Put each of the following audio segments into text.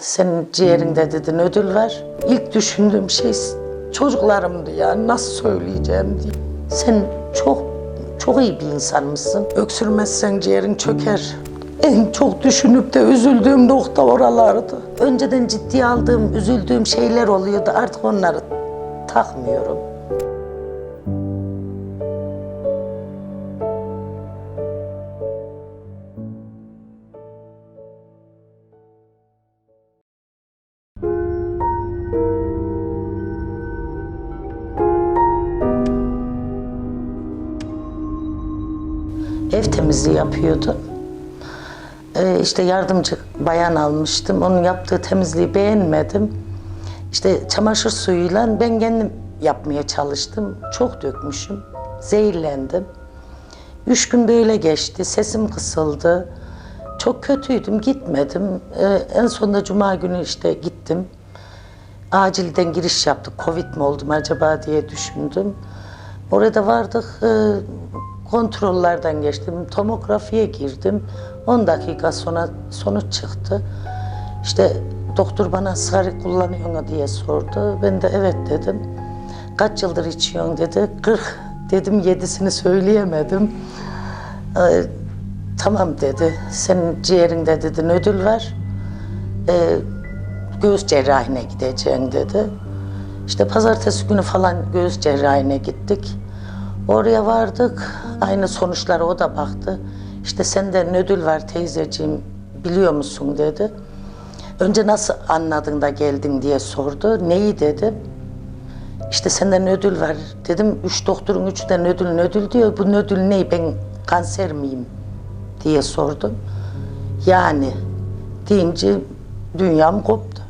Senin ciğerinde dedin ödül var. İlk düşündüğüm şey çocuklarımdı ya nasıl söyleyeceğim diye. Sen çok çok iyi bir insanmışsın. Öksürmezsen ciğerin çöker. En çok düşünüp de üzüldüğüm nokta oralardı. Önceden ciddiye aldığım, üzüldüğüm şeyler oluyordu. Artık onları takmıyorum. Ev temizliği yapıyordu. Ee, işte yardımcı bayan almıştım. Onun yaptığı temizliği beğenmedim. İşte çamaşır suyuyla ben kendim yapmaya çalıştım. Çok dökmüşüm. Zehirlendim. Üç gün böyle geçti. Sesim kısıldı. Çok kötüydüm. Gitmedim. Ee, en sonunda cuma günü işte gittim. Acilden giriş yaptık. Covid mi oldum acaba diye düşündüm. Orada vardık. e, kontrollerden geçtim. Tomografiye girdim. 10 dakika sonra sonuç çıktı. İşte doktor bana sigara kullanıyor mu diye sordu. Ben de evet dedim. Kaç yıldır içiyorsun dedi. 40 dedim yedisini söyleyemedim. Ee, tamam dedi. Senin ciğerinde dedin ödül var. Ee, göğüs cerrahine gideceksin dedi. İşte pazartesi günü falan göğüs cerrahine gittik. Oraya vardık. Aynı sonuçlara o da baktı. İşte senden ödül var teyzeciğim biliyor musun dedi. Önce nasıl anladın da geldin diye sordu. Neyi dedim. İşte senden ödül var. Dedim üç doktorun üçten ödül ödül diyor. Bu ödül ne? Ben kanser miyim? diye sordum. Yani deyince dünyam koptu.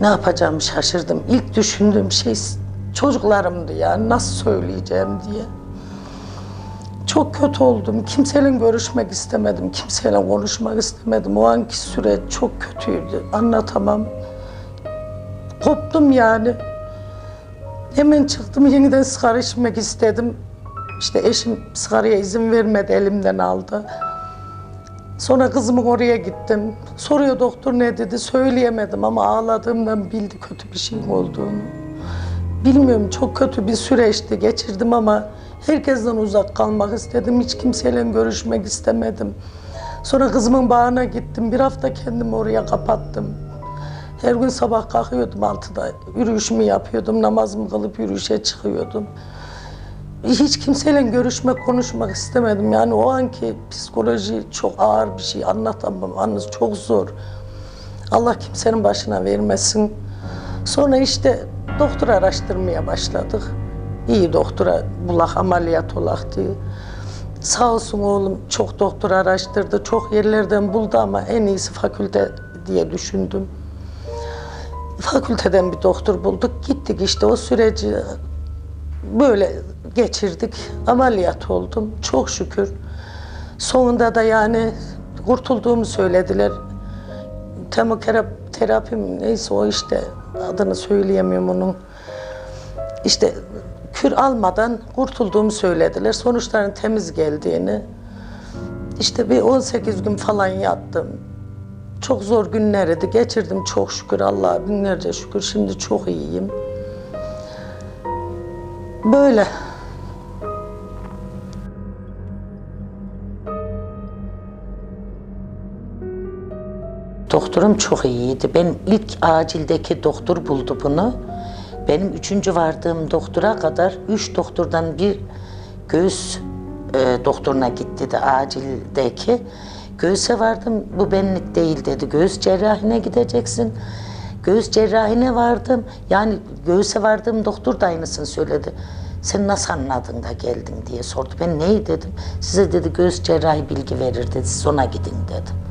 Ne yapacağımı şaşırdım. İlk düşündüğüm şey çocuklarımdı ya. Nasıl söyleyeceğim diye. Çok kötü oldum. Kimseyle görüşmek istemedim. Kimseyle konuşmak istemedim. O anki süreç çok kötüydü. Anlatamam. Koptum yani. Hemen çıktım yeniden sigara içmek istedim. İşte eşim sigaraya izin vermedi, elimden aldı. Sonra kızımın oraya gittim. Soruyor doktor ne dedi, söyleyemedim ama ağladığımdan bildi kötü bir şeyim olduğunu. Bilmiyorum çok kötü bir süreçti geçirdim ama herkesten uzak kalmak istedim. Hiç kimseyle görüşmek istemedim. Sonra kızımın bağına gittim. Bir hafta kendimi oraya kapattım. Her gün sabah kalkıyordum altıda. Yürüyüşümü yapıyordum, namazımı kılıp yürüyüşe çıkıyordum. Hiç kimseyle görüşmek, konuşmak istemedim. Yani o anki psikoloji çok ağır bir şey. Anlatamam. Yalnız çok zor. Allah kimsenin başına vermesin. Sonra işte doktor araştırmaya başladık. İyi doktora bulak ameliyat olak diye. Sağ olsun oğlum çok doktor araştırdı, çok yerlerden buldu ama en iyisi fakülte diye düşündüm. Fakülteden bir doktor bulduk, gittik işte o süreci böyle geçirdik. Ameliyat oldum çok şükür. Sonunda da yani kurtulduğumu söylediler. Temoterapi mi neyse o işte adını söyleyemiyorum onun. İşte kür almadan kurtulduğumu söylediler. Sonuçların temiz geldiğini. İşte bir 18 gün falan yattım. Çok zor günlerdi. Geçirdim çok şükür Allah'a binlerce şükür. Şimdi çok iyiyim. Böyle. Doktorum çok iyiydi. Ben ilk acildeki doktor buldu bunu. Benim üçüncü vardığım doktora kadar üç doktordan bir göğüs e, doktoruna gitti de acildeki. Göğüse vardım, bu benlik değil dedi. Göğüs cerrahine gideceksin. Göğüs cerrahine vardım. Yani göğüse vardığım doktor da aynısını söyledi. Sen nasıl anladın da geldin diye sordu. Ben neyi dedim? Size dedi göğüs cerrahi bilgi verir dedi. Siz ona gidin dedim.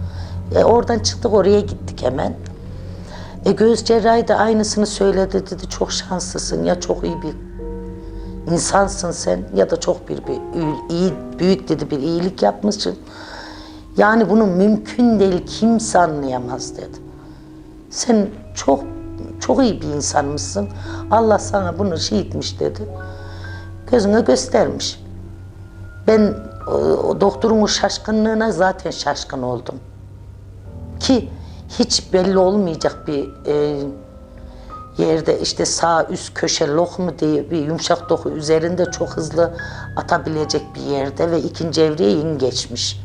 E, oradan çıktık oraya gittik hemen. E, göğüs cerrahi de aynısını söyledi dedi. Çok şanslısın ya çok iyi bir insansın sen ya da çok bir, bir iyi büyük dedi bir iyilik yapmışsın. Yani bunu mümkün değil kimse anlayamaz dedi. Sen çok çok iyi bir insanmışsın. Allah sana bunu şey dedi. Gözüne göstermiş. Ben o, o doktorun o şaşkınlığına zaten şaşkın oldum. Ki hiç belli olmayacak bir e, yerde işte sağ üst köşe lok mu diye bir yumuşak doku üzerinde çok hızlı atabilecek bir yerde ve ikinci evreye yeni geçmiş.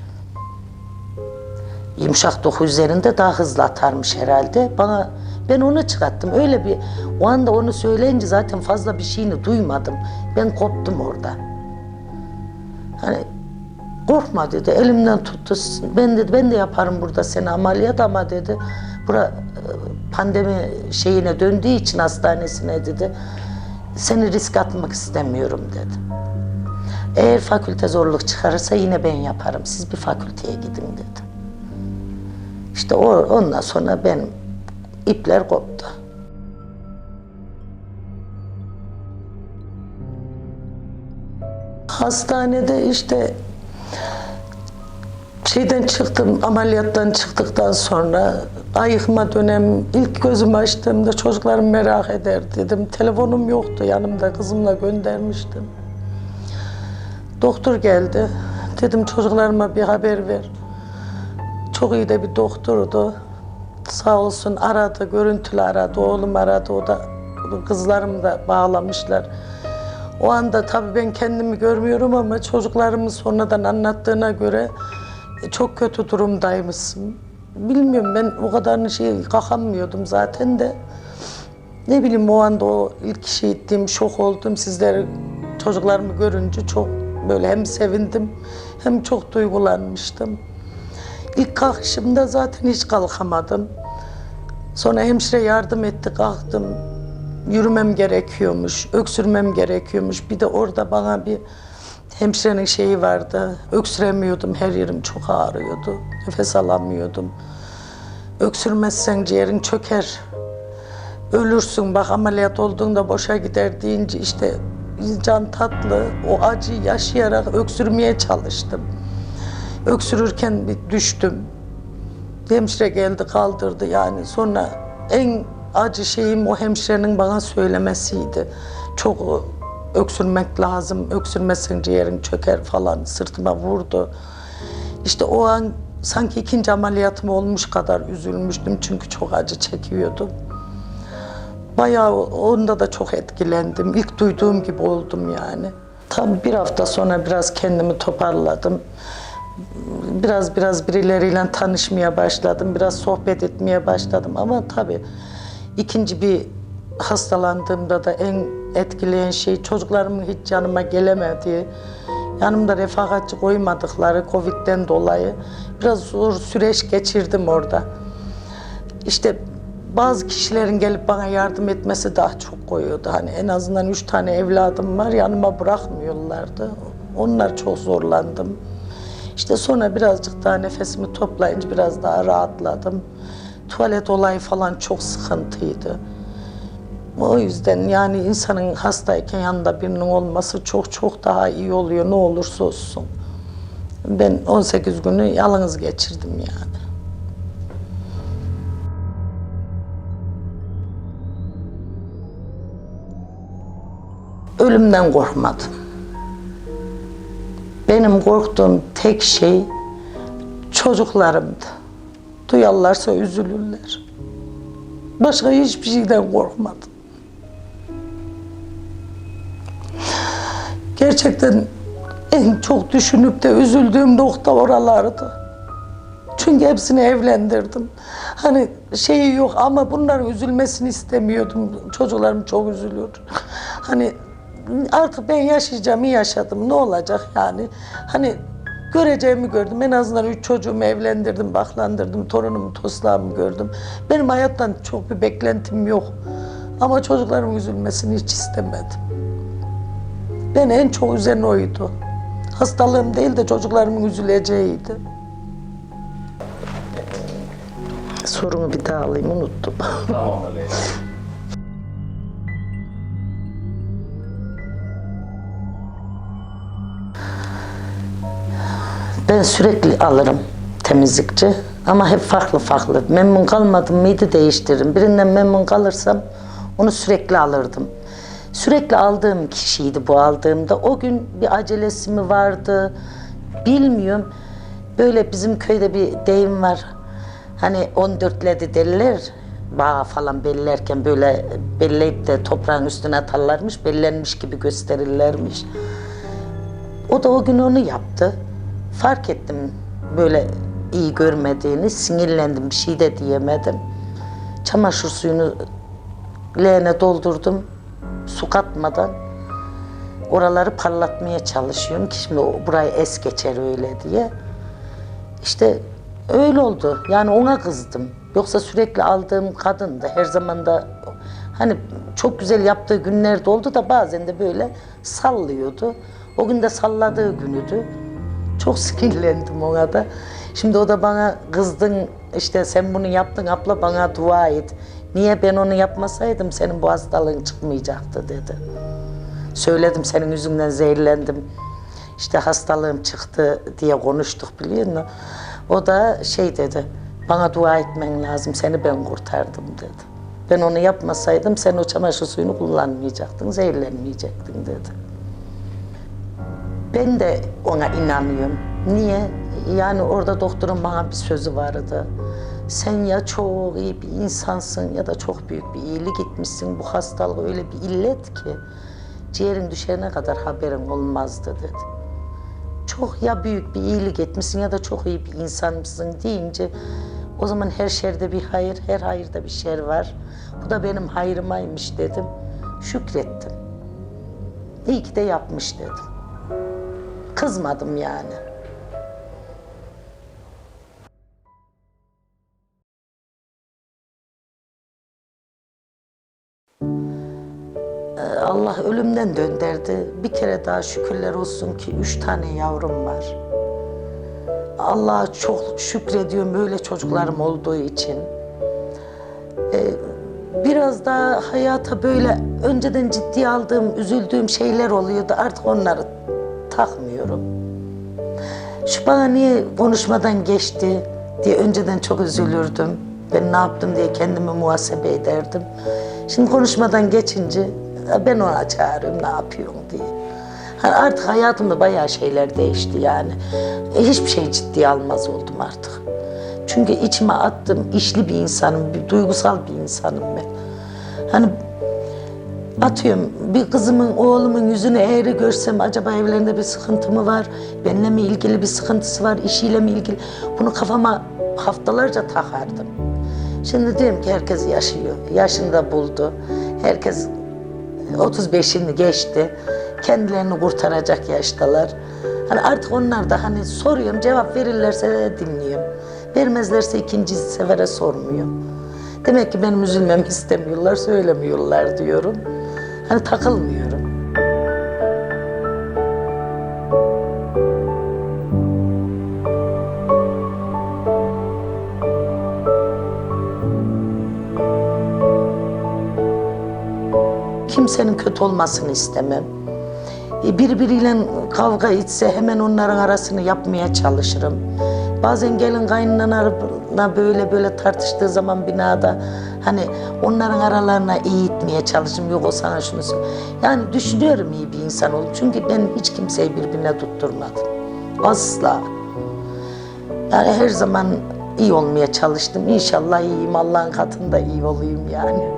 Yumuşak doku üzerinde daha hızlı atarmış herhalde. Bana ben onu çıkarttım. Öyle bir o anda onu söyleyince zaten fazla bir şeyini duymadım. Ben koptum orada. Hani korkma dedi. Elimden tuttu. Ben dedi ben de yaparım burada seni ameliyat ama dedi. Bura e, pandemi şeyine döndüğü için hastanesine dedi. Seni risk atmak istemiyorum dedi. Eğer fakülte zorluk çıkarırsa yine ben yaparım. Siz bir fakülteye gidin dedi. İşte o, ondan sonra benim ipler koptu. Hastanede işte şeyden çıktım, ameliyattan çıktıktan sonra ayıkma dönem ilk gözümü açtığımda çocuklarım merak eder dedim. Telefonum yoktu yanımda kızımla göndermiştim. Doktor geldi. Dedim çocuklarıma bir haber ver. Çok iyi de bir doktordu. Sağ olsun aradı, görüntülü aradı, oğlum aradı. O da kızlarım da bağlamışlar. O anda tabii ben kendimi görmüyorum ama çocuklarımın sonradan anlattığına göre e, çok kötü durumdaymışsın. Bilmiyorum ben o kadarını şey kalkamıyordum zaten de. Ne bileyim o anda o ilk şey ettiğim şok oldum. Sizleri çocuklarımı görünce çok böyle hem sevindim hem çok duygulanmıştım. İlk kalkışımda zaten hiç kalkamadım. Sonra hemşire yardım etti kalktım. Yürümem gerekiyormuş, öksürmem gerekiyormuş. Bir de orada bana bir hemşirenin şeyi vardı. Öksüremiyordum, her yerim çok ağrıyordu. Nefes alamıyordum. Öksürmezsen ciğerin çöker. Ölürsün bak ameliyat olduğunda boşa gider deyince işte can tatlı o acıyı yaşayarak öksürmeye çalıştım. Öksürürken bir düştüm. Hemşire geldi kaldırdı yani sonra en acı şeyim o hemşirenin bana söylemesiydi. Çok öksürmek lazım, öksürmezsen ciğerin çöker falan sırtıma vurdu. İşte o an sanki ikinci ameliyatım olmuş kadar üzülmüştüm çünkü çok acı çekiyordum. Bayağı onda da çok etkilendim. İlk duyduğum gibi oldum yani. Tam bir hafta sonra biraz kendimi toparladım. Biraz biraz birileriyle tanışmaya başladım. Biraz sohbet etmeye başladım ama tabii ikinci bir hastalandığımda da en etkileyen şey çocuklarımın hiç yanıma gelemediği, yanımda refakatçi koymadıkları Covid'den dolayı biraz zor süreç geçirdim orada. İşte bazı kişilerin gelip bana yardım etmesi daha çok koyuyordu. Hani en azından üç tane evladım var yanıma bırakmıyorlardı. Onlar çok zorlandım. İşte sonra birazcık daha nefesimi toplayınca biraz daha rahatladım. Tuvalet olayı falan çok sıkıntıydı. O yüzden yani insanın hastayken yanında birinin olması çok çok daha iyi oluyor ne olursa olsun. Ben 18 günü yalnız geçirdim yani. Ölümden korkmadım. Benim korktuğum tek şey çocuklarımdı. Duyarlarsa üzülürler. Başka hiçbir şeyden korkmadım. Gerçekten en çok düşünüp de üzüldüğüm nokta oralardı. Çünkü hepsini evlendirdim. Hani şeyi yok ama bunların üzülmesini istemiyordum. Çocuklarım çok üzülüyor. Hani artık ben yaşayacağımı yaşadım. Ne olacak yani? Hani göreceğimi gördüm. En azından üç çocuğumu evlendirdim, baklandırdım. Torunumu, toslağımı gördüm. Benim hayattan çok bir beklentim yok. Ama çocuklarımın üzülmesini hiç istemedim. Ben en çok üzen oydu. Hastalığım değil de çocuklarımın üzüleceğiydi. Sorunu bir daha alayım, unuttum. Tamam öyle. Ben sürekli alırım temizlikçi ama hep farklı farklı. Memnun kalmadım mıydı değiştiririm. Birinden memnun kalırsam onu sürekli alırdım. Sürekli aldığım kişiydi bu aldığımda. O gün bir acelesi mi vardı bilmiyorum. Böyle bizim köyde bir deyim var. Hani 14'ledi derler, bağ falan bellerken böyle belleyip de toprağın üstüne atarlarmış, bellenmiş gibi gösterirlermiş. O da o gün onu yaptı. Fark ettim böyle iyi görmediğini, sinirlendim, bir şey de diyemedim. Çamaşır suyunu leğene doldurdum, su katmadan. Oraları parlatmaya çalışıyorum ki şimdi burayı es geçer öyle diye. İşte öyle oldu. Yani ona kızdım. Yoksa sürekli aldığım kadındı. Her zaman da hani çok güzel yaptığı günler de oldu da bazen de böyle sallıyordu. O gün de salladığı günüdü. Çok sinirlendim ona da. Şimdi o da bana kızdın işte sen bunu yaptın abla bana dua et. Niye ben onu yapmasaydım senin bu hastalığın çıkmayacaktı dedi. Söyledim senin yüzünden zehirlendim. İşte hastalığım çıktı diye konuştuk biliyor musun? O da şey dedi, bana dua etmen lazım, seni ben kurtardım dedi. Ben onu yapmasaydım sen o çamaşır suyunu kullanmayacaktın, zehirlenmeyecektin dedi. Ben de ona inanıyorum. Niye? Yani orada doktorun bana bir sözü vardı. Sen ya çok iyi bir insansın ya da çok büyük bir iyilik gitmişsin. Bu hastalık öyle bir illet ki ciğerin düşene kadar haberin olmazdı dedi. Çok ya büyük bir iyilik etmişsin ya da çok iyi bir insanmışsın deyince o zaman her şerde bir hayır, her hayırda bir şer var. Bu da benim hayrımaymış dedim. Şükrettim. İyi ki de yapmış dedim. Kızmadım yani. Ee, Allah ölümden dönderdi. Bir kere daha şükürler olsun ki üç tane yavrum var. Allah'a çok şükrediyorum böyle çocuklarım olduğu için. Ee, biraz daha hayata böyle önceden ciddiye aldığım, üzüldüğüm şeyler oluyordu. Artık onları takmıyorum. Şu bana niye konuşmadan geçti diye önceden çok üzülürdüm. Ben ne yaptım diye kendimi muhasebe ederdim. Şimdi konuşmadan geçince "Ya ben ona çağırıyorum ne yapıyorsun diye. Hani artık hayatımda bayağı şeyler değişti yani. E, hiçbir şey ciddiye almaz oldum artık. Çünkü içime attım, işli bir insanım, bir duygusal bir insanım ben. Hani Atıyorum bir kızımın, oğlumun yüzünü eğri görsem acaba evlerinde bir sıkıntı mı var? Benimle mi ilgili bir sıkıntısı var, işiyle mi ilgili? Bunu kafama haftalarca takardım. Şimdi diyorum ki herkes yaşıyor, yaşını da buldu. Herkes 35'ini geçti. Kendilerini kurtaracak yaştalar. Hani artık onlar da hani soruyorum, cevap verirlerse dinliyorum. Vermezlerse ikinci sefere sormuyorum. Demek ki benim üzülmemi istemiyorlar, söylemiyorlar diyorum. Hani takılmıyorum. Kimsenin kötü olmasını istemem. E, Birbiriyle kavga etse hemen onların arasını yapmaya çalışırım. Bazen gelin kaynanana böyle böyle tartıştığı zaman binada hani onların aralarına iyi itmeye çalışırım. Yok o sana şunu söyle. Yani düşünüyorum iyi bir insan olup. Çünkü ben hiç kimseyi birbirine tutturmadım. Asla. Yani her zaman iyi olmaya çalıştım. İnşallah iyiyim. Allah'ın katında iyi olayım yani.